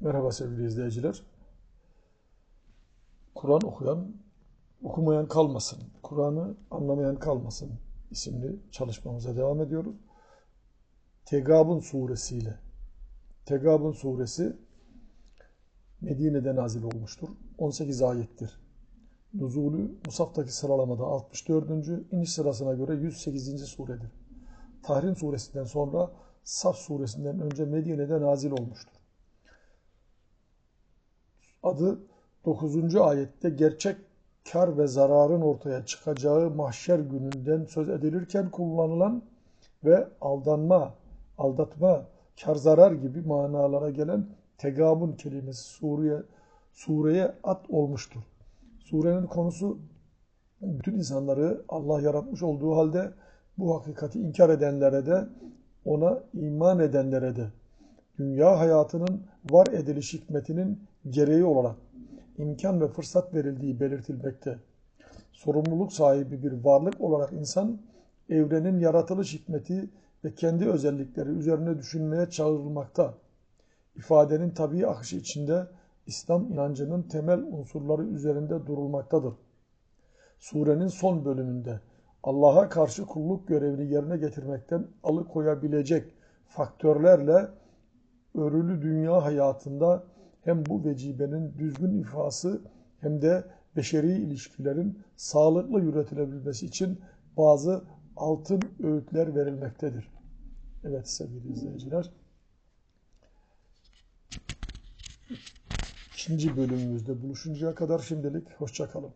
Merhaba sevgili izleyiciler. Kur'an okuyan, okumayan kalmasın. Kur'an'ı anlamayan kalmasın isimli çalışmamıza devam ediyoruz. Tegabun suresiyle. Tegabun suresi Medine'de nazil olmuştur. 18 ayettir. Nuzulü Musaf'taki sıralamada 64. iniş sırasına göre 108. suredir. Tahrim suresinden sonra Saf suresinden önce Medine'de nazil olmuştur. Adı 9. ayette gerçek kar ve zararın ortaya çıkacağı mahşer gününden söz edilirken kullanılan ve aldanma, aldatma, kar zarar gibi manalara gelen tegabun kelimesi sureye, sureye at olmuştur. Surenin konusu bütün insanları Allah yaratmış olduğu halde bu hakikati inkar edenlere de ona iman edenlere de dünya hayatının var ediliş hikmetinin gereği olarak imkan ve fırsat verildiği belirtilmekte. Sorumluluk sahibi bir varlık olarak insan evrenin yaratılış hikmeti ve kendi özellikleri üzerine düşünmeye çağrılmakta. İfadenin tabii akışı içinde İslam inancının temel unsurları üzerinde durulmaktadır. Surenin son bölümünde Allah'a karşı kulluk görevini yerine getirmekten alıkoyabilecek faktörlerle örülü dünya hayatında hem bu vecibenin düzgün ifası hem de beşeri ilişkilerin sağlıklı yürütülebilmesi için bazı altın öğütler verilmektedir. Evet sevgili izleyiciler. İkinci bölümümüzde buluşuncaya kadar şimdilik hoşçakalın.